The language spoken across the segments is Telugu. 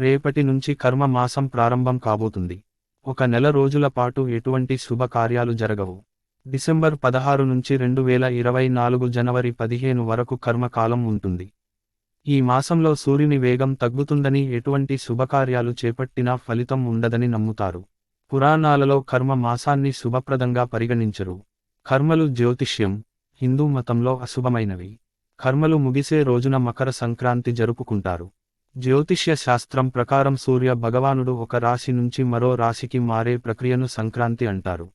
రేపటి నుంచి కర్మ మాసం ప్రారంభం కాబోతుంది. ఒక నెల రోజుల పాటు ఎటువంటి శుభకార్యాలు జరగవు. డిసెంబర్ పదహారు నుంచి రెండు వేల ఇరవై నాలుగు జనవరి పదిహేను వరకు కర్మకాలం ఉంటుంది. ఈ మాసంలో సూర్యుని వేగం తగ్గుతుందని ఎటువంటి శుభకార్యాలు చేపట్టినా ఫలితం ఉండదని నమ్ముతారు. పురాణాలలో కర్మ మాసాన్ని శుభప్రదంగా పరిగణించరు. కర్మలు జ్యోతిష్యం హిందూ మతంలో అశుభమైనవి. కర్మలు ముగిసే రోజున మకర సంక్రాంతి జరుపుకుంటారు. జ్యోతిష్య శాస్త్రం ప్రకారం సూర్య భగవానుడు ఒక రాశి నుంచి మరో రాశికి మారే ప్రక్రియను సంక్రాంతి అంటారు.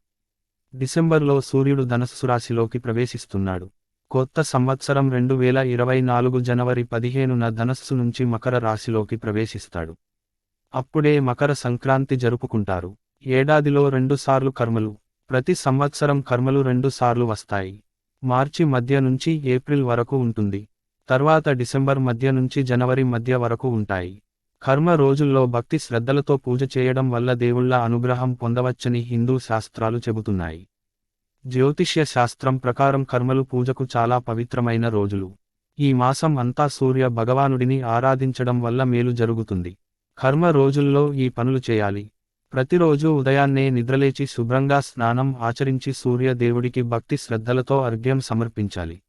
డిసెంబర్లో సూర్యుడు ధనస్సు రాశిలోకి ప్రవేశిస్తున్నాడు. కొత్త సంవత్సరం రెండు వేల ఇరవై నాలుగు జనవరి పదిహేనున ధనస్సు నుంచి మకర రాశిలోకి ప్రవేశిస్తాడు. అప్పుడే మకర సంక్రాంతి జరుపుకుంటారు. ఏడాదిలో రెండుసార్లు కర్మలు ప్రతి సంవత్సరం కర్మలు రెండుసార్లు వస్తాయి. మార్చి మధ్య నుంచి ఏప్రిల్ వరకు ఉంటుంది. తర్వాత డిసెంబర్ మధ్య నుంచి జనవరి మధ్య వరకు ఉంటాయి. కర్మ రోజుల్లో భక్తి శ్రద్ధలతో పూజ చేయడం వల్ల దేవుళ్ళ అనుగ్రహం పొందవచ్చని హిందూ శాస్త్రాలు చెబుతున్నాయి. జ్యోతిష్య శాస్త్రం ప్రకారం కర్మలు పూజకు చాలా పవిత్రమైన రోజులు. ఈ మాసం అంతా సూర్య భగవానుడిని ఆరాధించడం వల్ల మేలు జరుగుతుంది. కర్మ రోజుల్లో ఈ పనులు చేయాలి. ప్రతిరోజు ఉదయాన్నే నిద్రలేచి శుభ్రంగా స్నానం ఆచరించి సూర్య దేవుడికి భక్తి శ్రద్ధలతో అర్ఘ్యం సమర్పించాలి.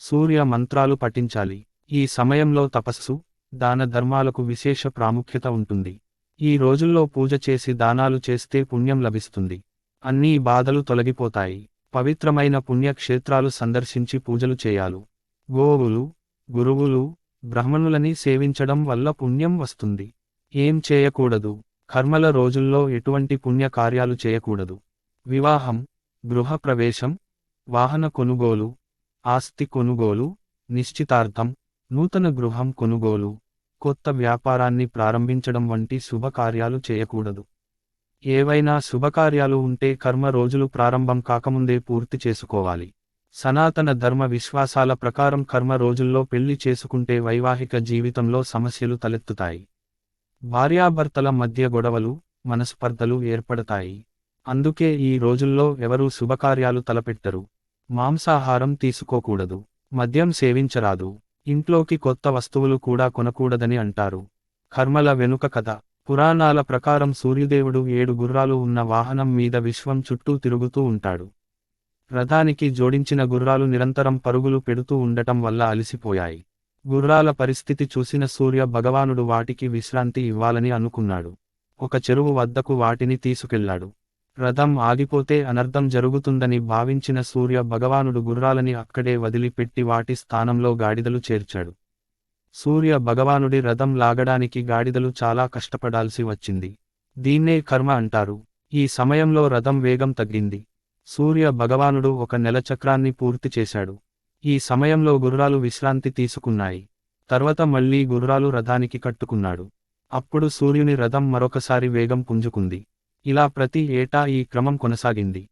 సూర్య మంత్రాలు పఠించాలి. ఈ సమయంలో తపస్సు దాన ధర్మాలకు విశేష ప్రాముఖ్యత ఉంటుంది. ఈ రోజుల్లో పూజ చేసి దానాలు చేస్తే పుణ్యం లభిస్తుంది. అన్నీ బాధలు తొలగిపోతాయి. పవిత్రమైన పుణ్యక్షేత్రాలు సందర్శించి పూజలు చేయాలు. గోవులు గురువులు బ్రహ్మణులని సేవించడం వల్ల పుణ్యం వస్తుంది. ఏం చేయకూడదు. కర్మల రోజుల్లో ఎటువంటి పుణ్య కార్యాలు చేయకూడదు. వివాహం గృహప్రవేశం వాహన కొనుగోలు ఆస్తి కొనుగోలు నిశ్చితార్థం నూతన గృహం కొనుగోలు కొత్త వ్యాపారాన్ని ప్రారంభించడం వంటి శుభకార్యాలు చేయకూడదు. ఏవైనా శుభకార్యాలు ఉంటే కర్మ రోజులు ప్రారంభం కాకముందే పూర్తి చేసుకోవాలి. సనాతన ధర్మ విశ్వాసాల ప్రకారం కర్మ రోజుల్లో పెళ్ళి చేసుకుంటే వైవాహిక జీవితంలో సమస్యలు తలెత్తుతాయి. భార్యాభర్తల మధ్య గొడవలు మనస్పర్ధలు ఏర్పడతాయి. అందుకే ఈ రోజుల్లో ఎవరూ శుభకార్యాలు తలపెట్టరు. మాంసాహారం తీసుకోకూడదు. మద్యం సేవించరాదు. ఇంట్లోకి కొత్త వస్తువులు కూడా కొనకూడదని అంటారు. కర్మల వెనుక కథ. పురాణాల ప్రకారం సూర్యదేవుడు ఏడు గుర్రాలు ఉన్న వాహనం మీద విశ్వం చుట్టూ తిరుగుతూ ఉంటాడు. రథానికి జోడించిన గుర్రాలు నిరంతరం పరుగులు పెడుతూ ఉండటం వల్ల అలసిపోయాయి. గుర్రాల పరిస్థితి చూసిన సూర్య భగవానుడు వాటికి విశ్రాంతి ఇవ్వాలని అనుకున్నాడు. ఒక చెరువు వద్దకు వాటిని తీసుకెళ్ళాడు. రథం ఆగిపోతే అనర్థం జరుగుతుందని భావించిన సూర్య భగవానుడు గుర్రాలని అక్కడే వదిలిపెట్టి వాటి స్థానంలో గాడిదలు చేర్చాడు. సూర్య భగవానుడి రథం లాగడానికి గాడిదలు చాలా కష్టపడాల్సి వచ్చింది. దీన్నే కర్మ అంటారు. ఈ సమయంలో రథం వేగం తగ్గింది. సూర్య భగవానుడు ఒక నెల చక్రాన్ని పూర్తి చేశాడు. ఈ సమయంలో గుర్రాలు విశ్రాంతి తీసుకున్నాయి. తర్వాత మళ్ళీ గుర్రాలు రథానికి కట్టుకున్నాడు. అప్పుడు సూర్యుని రథం మరొకసారి వేగం పుంజుకుంది. ఇలా ప్రతి ఏటా ఈ క్రమం కొనసాగింది.